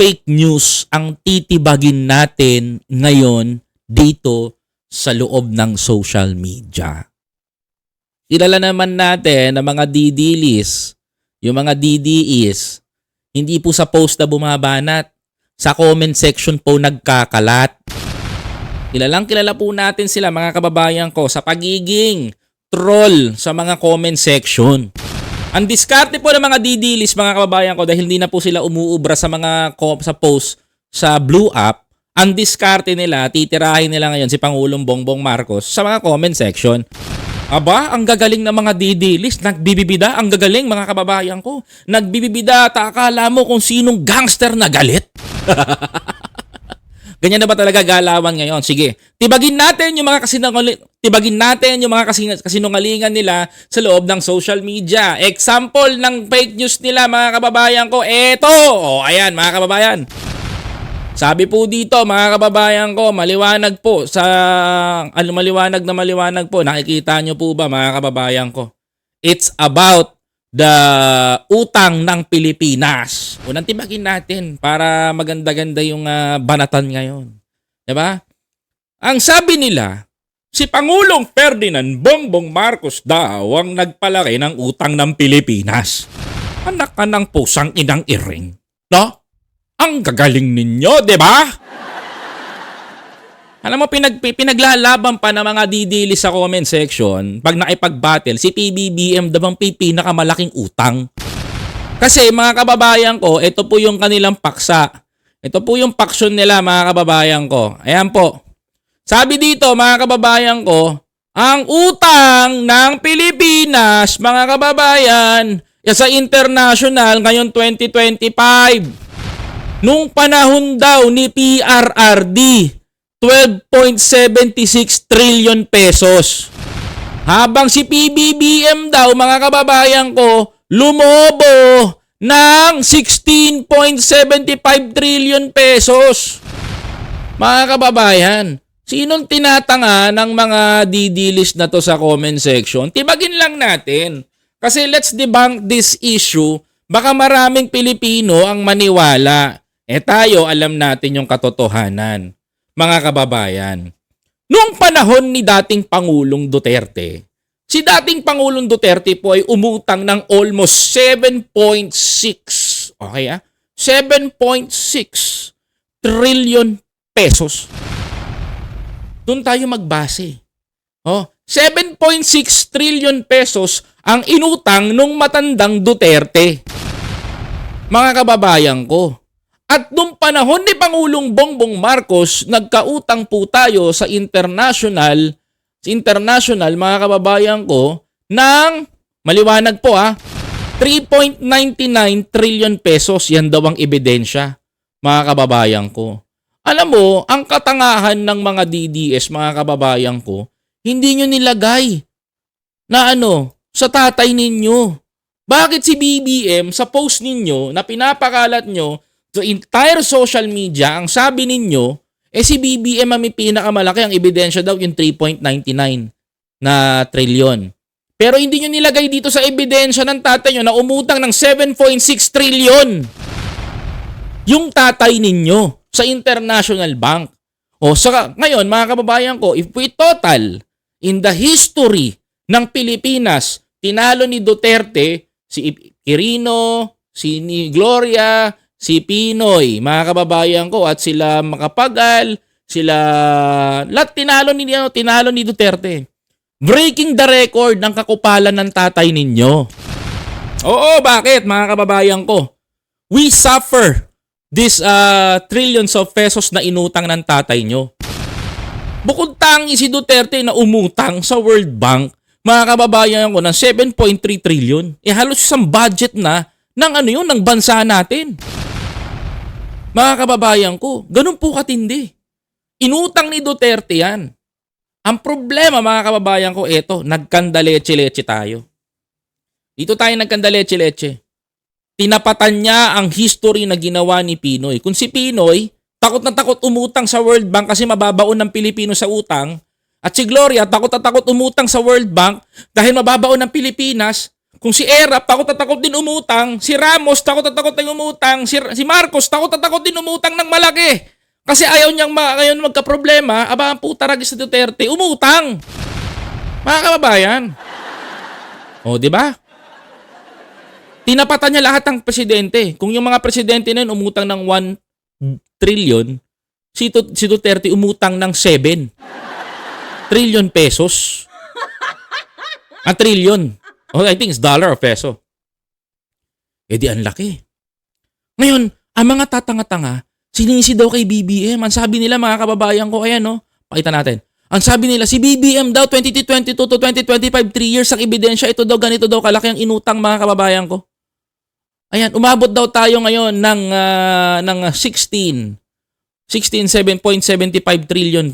fake news ang titibagin natin ngayon dito sa loob ng social media. Kilala naman natin na mga didilis, yung mga DDEs, hindi po sa post na bumabanat. Sa comment section po nagkakalat. Kilalang kilala po natin sila mga kababayan ko sa pagiging troll sa mga comment section. Ang diskarte po ng mga didilis mga kababayan ko dahil hindi na po sila umuubra sa mga sa post sa blue app, ang diskarte nila, titirahin nila ngayon si Pangulong Bongbong Marcos sa mga comment section. Aba, ang gagaling ng mga didilis, nagbibibida, ang gagaling mga kababayan ko. Nagbibibida, takala mo kung sinong gangster na galit. Ganyan na ba talaga galawan ngayon? Sige, tibagin natin yung mga kasinungaling, tibagin natin yung mga kasin- kasinungalingan nila sa loob ng social media. Example ng fake news nila mga kababayan ko, eto! O ayan mga kababayan. Sabi po dito mga kababayan ko, maliwanag po sa ano maliwanag na maliwanag po. Nakikita nyo po ba mga kababayan ko? It's about the utang ng Pilipinas. Unang tibagin natin para maganda-ganda yung ah, banatan ngayon. 'Di ba? Ang sabi nila, si Pangulong Ferdinand Bongbong Marcos daw ang nagpalaki ng utang ng Pilipinas. Anak ka ng pusang inang iring. No? Ang gagaling ninyo, 'di ba? Alam mo, pinag, pinaglalaban pa ng mga didili sa comment section pag nakipag-battle, si PBBM daw ang pi- pinakamalaking utang. Kasi mga kababayan ko, ito po yung kanilang paksa. Ito po yung paksyon nila mga kababayan ko. Ayan po. Sabi dito mga kababayan ko, ang utang ng Pilipinas, mga kababayan, ya sa international ngayon 2025. Nung panahon daw ni PRRD, 12.76 trillion pesos. Habang si PBBM daw, mga kababayan ko, lumobo ng 16.75 trillion pesos. Mga kababayan, sinong tinatanga ng mga didilis na to sa comment section? Tibagin lang natin. Kasi let's debunk this issue. Baka maraming Pilipino ang maniwala. Eh tayo, alam natin yung katotohanan. Mga kababayan, noong panahon ni dating Pangulong Duterte, si dating Pangulong Duterte po ay umutang ng almost 7.6, okay ah? 7.6 trillion pesos. Doon tayo magbase. Oh, 7.6 trillion pesos ang inutang nung matandang Duterte. Mga kababayan ko. At nung panahon ni Pangulong Bongbong Marcos, nagkautang po tayo sa international, sa international mga kababayan ko, ng, maliwanag po ha, 3.99 trillion pesos. Yan daw ang ebidensya, mga kababayan ko. Alam mo, ang katangahan ng mga DDS, mga kababayan ko, hindi nyo nilagay na ano, sa tatay ninyo. Bakit si BBM sa post ninyo na pinapakalat nyo sa entire social media, ang sabi ninyo, eh si BBM ang may pinakamalaki, ang ebidensya daw yung 3.99 na trilyon. Pero hindi nyo nilagay dito sa ebidensya ng tatay nyo na umutang ng 7.6 trilyon. Yung tatay ninyo sa International Bank. O sa ngayon mga kababayan ko, if we total in the history ng Pilipinas, tinalo ni Duterte si Quirino, si ni Gloria, si Pinoy, mga kababayan ko at sila Makapagal, sila lahat tinalo ni ano, tinalo ni Duterte. Breaking the record ng kakupalan ng tatay ninyo. Oo, bakit mga kababayan ko? We suffer this uh, trillions of pesos na inutang ng tatay nyo. Bukod tangi si Duterte na umutang sa World Bank, mga kababayan ko, ng 7.3 trillion. Eh halos isang budget na ng ano yun, ng bansa natin. Mga kababayan ko, ganun po katindi. Inutang ni Duterte yan. Ang problema mga kababayan ko, eto, nagkandaleche-leche tayo. Dito tayo nagkandaleche-leche. Tinapatan niya ang history na ginawa ni Pinoy. Kung si Pinoy, takot na takot umutang sa World Bank kasi mababaon ng Pilipino sa utang, at si Gloria, takot na takot umutang sa World Bank dahil mababaon ng Pilipinas, Kung si Erap, takot at takot din umutang. Si Ramos, takot at takot din umutang. Si, si Marcos, takot at takot din umutang ng malaki. Kasi ayaw niyang ma, ayaw magka-problema. Aba, ang puta ragis sa Duterte, umutang. Mga kababayan. O, di ba? Tinapatan niya lahat ng presidente. Kung yung mga presidente na yun umutang ng 1 trillion, si, si Duterte umutang ng 7 trillion pesos. A trillion. Oh, I think it's dollar or peso. Eh di ang laki. Ngayon, ang mga tatanga-tanga, sinisi daw kay BBM. Ang sabi nila mga kababayan ko, ayan no, pakita natin. Ang sabi nila, si BBM daw 2022 to 2025, 3 years ang ebidensya. Ito daw, ganito daw kalaki ang inutang mga kababayan ko. Ayan, umabot daw tayo ngayon ng, ah, ng 16, 16, 7.75 trillion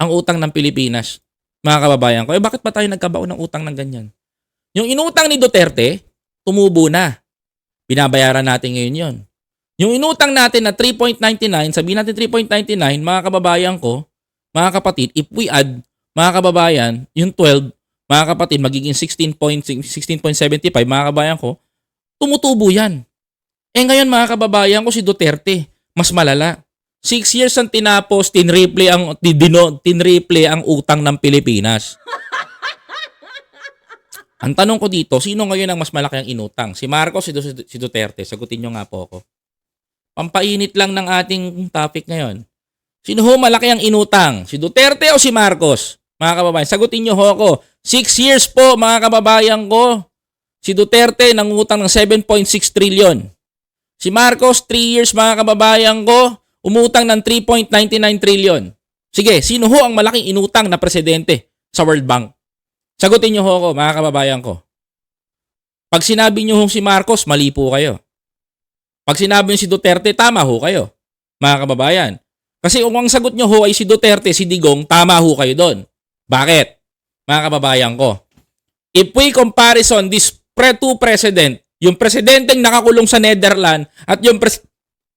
ang utang ng Pilipinas. Mga kababayan ko, eh bakit pa tayo nagkabaon ng utang ng ganyan? Yung inutang ni Duterte, tumubo na. Binabayaran natin ngayon yon. Yung inutang natin na 3.99, sabihin natin 3.99, mga kababayan ko, mga kapatid, if we add, mga kababayan, yung 12, mga kapatid, magiging 16 point- 16.75, mga kababayan ko, tumutubo yan. Eh ngayon mga kababayan ko si Duterte, mas malala. Six years ang tinapos, tinriple ang, dino, tinriple ang utang ng Pilipinas. Ang tanong ko dito, sino ngayon ang mas malaki ang inutang? Si Marcos, si, si Duterte? Sagutin nyo nga po ako. Pampainit lang ng ating topic ngayon. Sino ho malaki ang inutang? Si Duterte o si Marcos? Mga kababayan, sagutin nyo ho ako. Six years po, mga kababayan ko. Si Duterte nangutang ng 7.6 trillion. Si Marcos, 3 years mga kababayan ko, umutang ng 3.99 trillion. Sige, sino ho ang malaking inutang na presidente sa World Bank? Sagutin niyo ho ako, mga kababayan ko. Pag sinabi niyo ho si Marcos, mali po kayo. Pag sinabi niyo si Duterte, tama ho kayo, mga kababayan. Kasi kung ang sagot niyo ho ay si Duterte, si Digong, tama ho kayo doon. Bakit? Mga kababayan ko. If we comparison this pre two president, yung presidenteng nakakulong sa Netherlands at yung pres-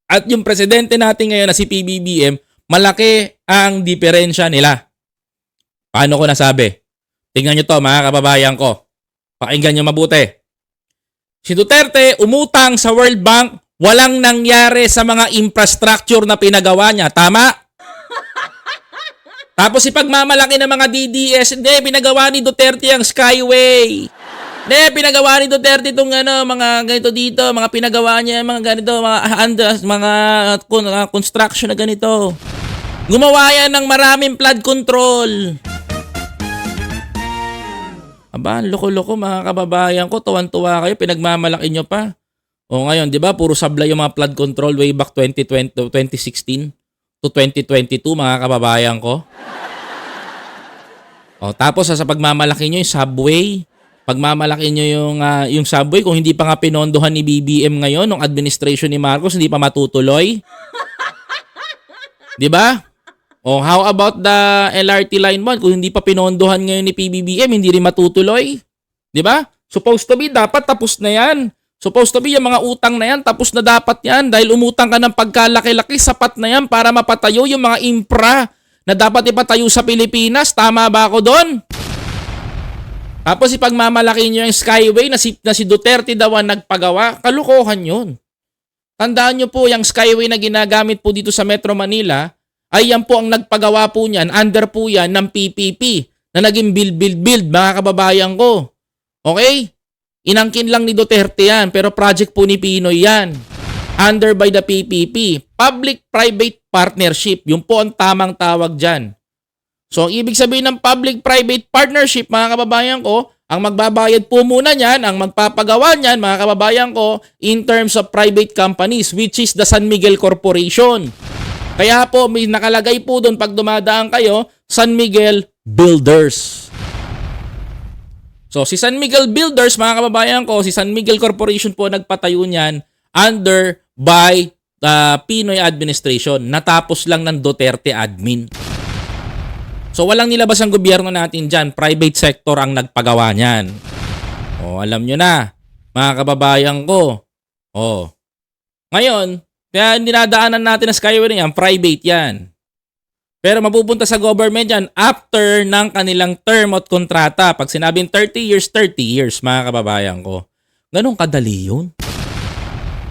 at yung presidente natin ngayon na si PBBM, malaki ang diferensya nila. Paano ko nasabi? Tingnan nyo to mga kababayan ko. Pakinggan nyo mabuti. Si Duterte umutang sa World Bank, walang nangyari sa mga infrastructure na pinagawa niya. Tama? Tapos ipagmamalaki ng mga DDS, hindi, pinagawa ni Duterte ang Skyway. Hindi, pinagawa ni Duterte itong ano, mga ganito dito, mga pinagawa niya, mga ganito, mga, under, mga uh, construction na ganito. Gumawa yan ng maraming flood control. Aba, loko-loko mga kababayan ko, tuwan-tuwa kayo, pinagmamalaki nyo pa. O ngayon, di ba, puro sablay yung mga flood control way back 2020, 2016 to 2022 mga kababayan ko. O, tapos sa pagmamalaki nyo yung subway, pagmamalaki nyo yung, ah, yung subway, kung hindi pa nga pinondohan ni BBM ngayon, ng administration ni Marcos, hindi pa matutuloy. Di ba? Oh, how about the LRT line 1? Kung hindi pa pinondohan ngayon ni PBBM, hindi rin matutuloy. 'Di ba? Supposed to be dapat tapos na 'yan. Supposed to be yung mga utang na 'yan, tapos na dapat 'yan dahil umutang ka ng pagkalaki-laki, sapat na 'yan para mapatayo yung mga infra na dapat ipatayo sa Pilipinas. Tama ba ako doon? Tapos ipagmamalaki nyo yung Skyway na si, na si Duterte daw ang nagpagawa. Kalukuhan yun. Tandaan nyo po, yung Skyway na ginagamit po dito sa Metro Manila, ay yan po ang nagpagawa po niyan, under po yan ng PPP na naging build, build, build, mga kababayan ko. Okay? Inangkin lang ni Duterte yan, pero project po ni Pinoy yan. Under by the PPP. Public-Private Partnership. Yung po ang tamang tawag dyan. So, ang ibig sabihin ng public-private partnership, mga kababayan ko, ang magbabayad po muna niyan, ang magpapagawa niyan, mga kababayan ko, in terms of private companies, which is the San Miguel Corporation. Kaya po, may nakalagay po doon pag dumadaan kayo, San Miguel Builders. So, si San Miguel Builders, mga kababayan ko, si San Miguel Corporation po nagpatayo niyan under by the Pinoy administration. Natapos lang ng Duterte admin. So walang nilabas ang gobyerno natin dyan. Private sector ang nagpagawa niyan. O alam nyo na, mga kababayan ko. O. Ngayon, kaya dinadaanan natin na Skyway na yan, private yan. Pero mapupunta sa government yan after ng kanilang term at kontrata. Pag sinabing 30 years, 30 years, mga kababayan ko. Ganong kadali yun.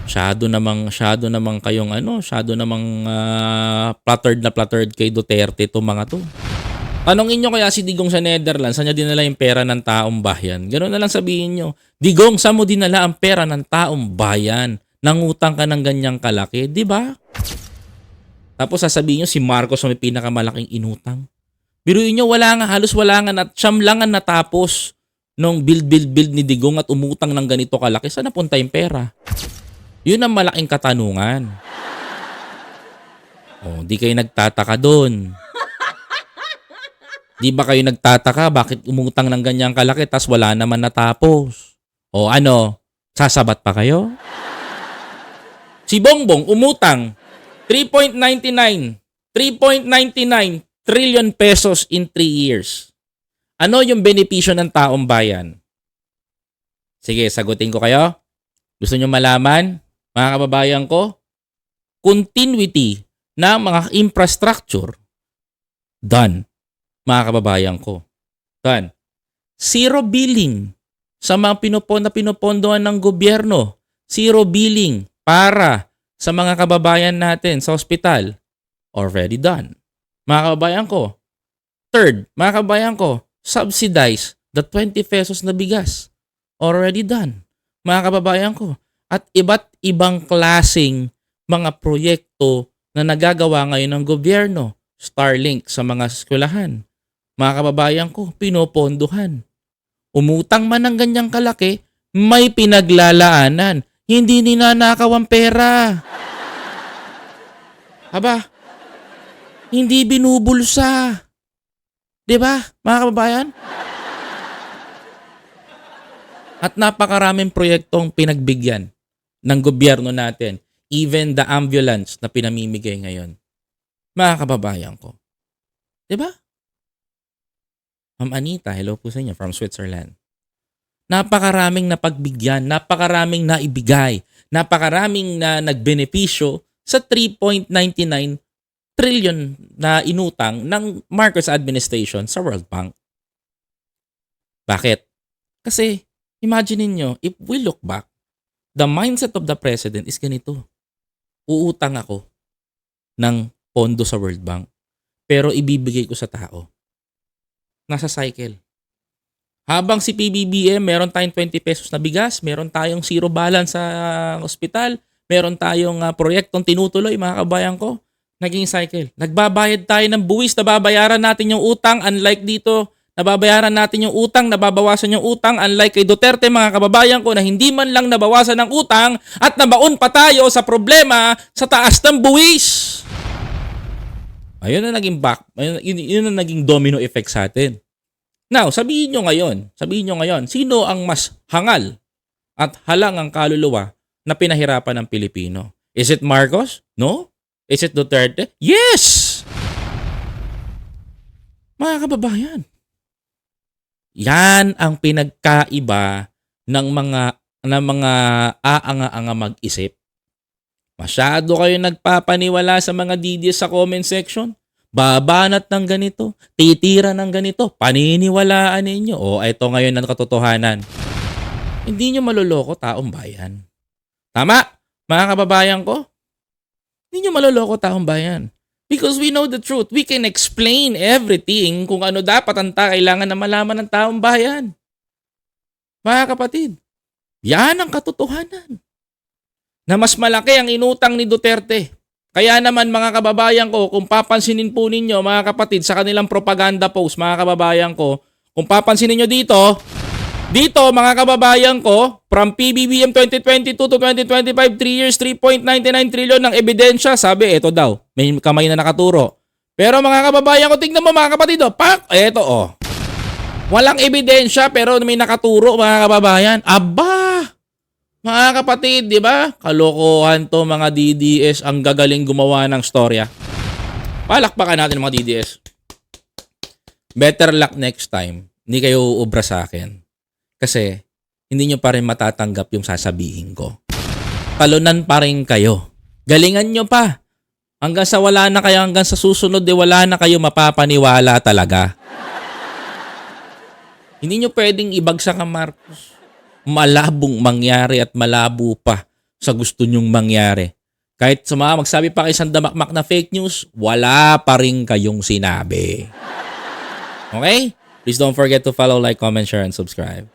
Masyado namang, masyado namang kayong ano, masyado namang ah, plattered na plattered kay Duterte itong mga to. Tanongin nyo kaya si Digong sa Netherlands, saan niya dinala yung pera ng taong bayan? Ganun na lang sabihin nyo. Digong, saan mo dinala ang pera ng taong bayan? Nangutang ka ng ganyang kalaki, di ba? Tapos sasabihin nyo si Marcos ang may pinakamalaking inutang. Biruin nyo, wala nga, halos wala nga, nat, siyam lang ang natapos nung build, build, build ni Digong at umutang ng ganito kalaki. Saan napunta yung pera? Yun ang malaking katanungan. Oh, di kayo nagtataka doon. Di ba kayo nagtataka bakit umutang ng ganyang kalaki tas wala naman natapos? O ano, sasabat pa kayo? Si Bongbong umutang 3.99 3.99 trillion pesos in 3 years. Ano yung benepisyo ng taong bayan? Sige, sagutin ko kayo. Gusto nyo malaman, mga kababayan ko? Continuity ng mga infrastructure. Done, mga kababayan ko. Done. Zero billing sa mga pinupon na pinupondohan ng gobyerno. Zero billing para sa mga kababayan natin sa ospital. Already done. Mga kababayan ko. Third, mga kababayan ko, subsidize the 20 pesos na bigas. Already done. Mga kababayan ko. At iba't ibang klasing mga proyekto na nagagawa ngayon ng gobyerno. Starlink sa mga eskwelahan. Mga kababayan ko, pinopondohan. Umutang man ng ganyang kalaki, may pinaglalaanan. Hindi ninanakaw ang pera. Aba, hindi binubulsa. 'Di ba, mga kababayan? At napakaraming proyektong pinagbigyan ng gobyerno natin, even the ambulance na pinamimigay ngayon. Mga kababayan ko. 'Di ba? Ma'am Anita, hello po sa inyo from Switzerland. Napakaraming napagbigyan, napakaraming naibigay, napakaraming na nagbenepisyo sa 3.99 trillion na inutang ng Marcos administration sa World Bank. Bakit? Kasi imagine niyo, if we look back, the mindset of the president is ganito. Uutang ako ng pondo sa World Bank pero ibibigay ko sa tao. Nasa cycle. Habang si PBBM, meron tayong 20 pesos na bigas, meron tayong zero balance sa ospital, meron tayong uh, proyektong tinutuloy, mga kabayan ko, naging cycle. Nagbabayad tayo ng buwis, nababayaran natin yung utang, unlike dito, nababayaran natin yung utang, nababawasan yung utang, unlike kay Duterte, mga kababayan ko, na hindi man lang nabawasan ng utang at nabaon pa tayo sa problema sa taas ng buwis. Ayun na naging back, ayun, yun, yun na naging domino effect sa atin. Now, sabihin nyo ngayon, sabihin nyo ngayon, sino ang mas hangal at halang ang kaluluwa na pinahirapan ng Pilipino? Is it Marcos? No? Is it Duterte? Yes! Mga kababayan, yan ang pinagkaiba ng mga ng mga aanga-anga mag-isip. Masyado kayo nagpapaniwala sa mga DDS sa comment section. Babanat ng ganito, titira ng ganito, paniniwalaan ninyo. O, ito ngayon ang katotohanan. Hindi nyo maloloko taong bayan. Tama, mga kababayan ko? Hindi nyo maloloko taong bayan. Because we know the truth. We can explain everything kung ano dapat ang ta kailangan na malaman ng taong bayan. Mga kapatid, yan ang katotohanan. Na mas malaki ang inutang ni Duterte kaya naman mga kababayan ko, kung papansinin po ninyo mga kapatid sa kanilang propaganda post mga kababayan ko, kung papansinin nyo dito, dito mga kababayan ko, from PBBM 2022 to 2025, 3 years, 3.99 trillion ng ebidensya. Sabi, ito daw, may kamay na nakaturo. Pero mga kababayan ko, tingnan mo mga kapatid, oh, pak, eto oh. Walang ebidensya pero may nakaturo mga kababayan. Aba! Mga kapatid, di ba? Kalokohan to mga DDS ang gagaling gumawa ng storya. Palakpakan natin mga DDS. Better luck next time. Hindi kayo uubra sa akin. Kasi hindi nyo pa rin matatanggap yung sasabihin ko. Talunan pa rin kayo. Galingan nyo pa. Hanggang sa wala na kayo, hanggang sa susunod, eh, wala na kayo mapapaniwala talaga. Hindi nyo pwedeng ibagsak ang Marcos. Malabong mangyari at malabo pa sa gusto nyong mangyari. Kahit sa mga magsabi pa kayo sa damakmak na fake news, wala pa rin kayong sinabi. Okay? Please don't forget to follow, like, comment, share, and subscribe.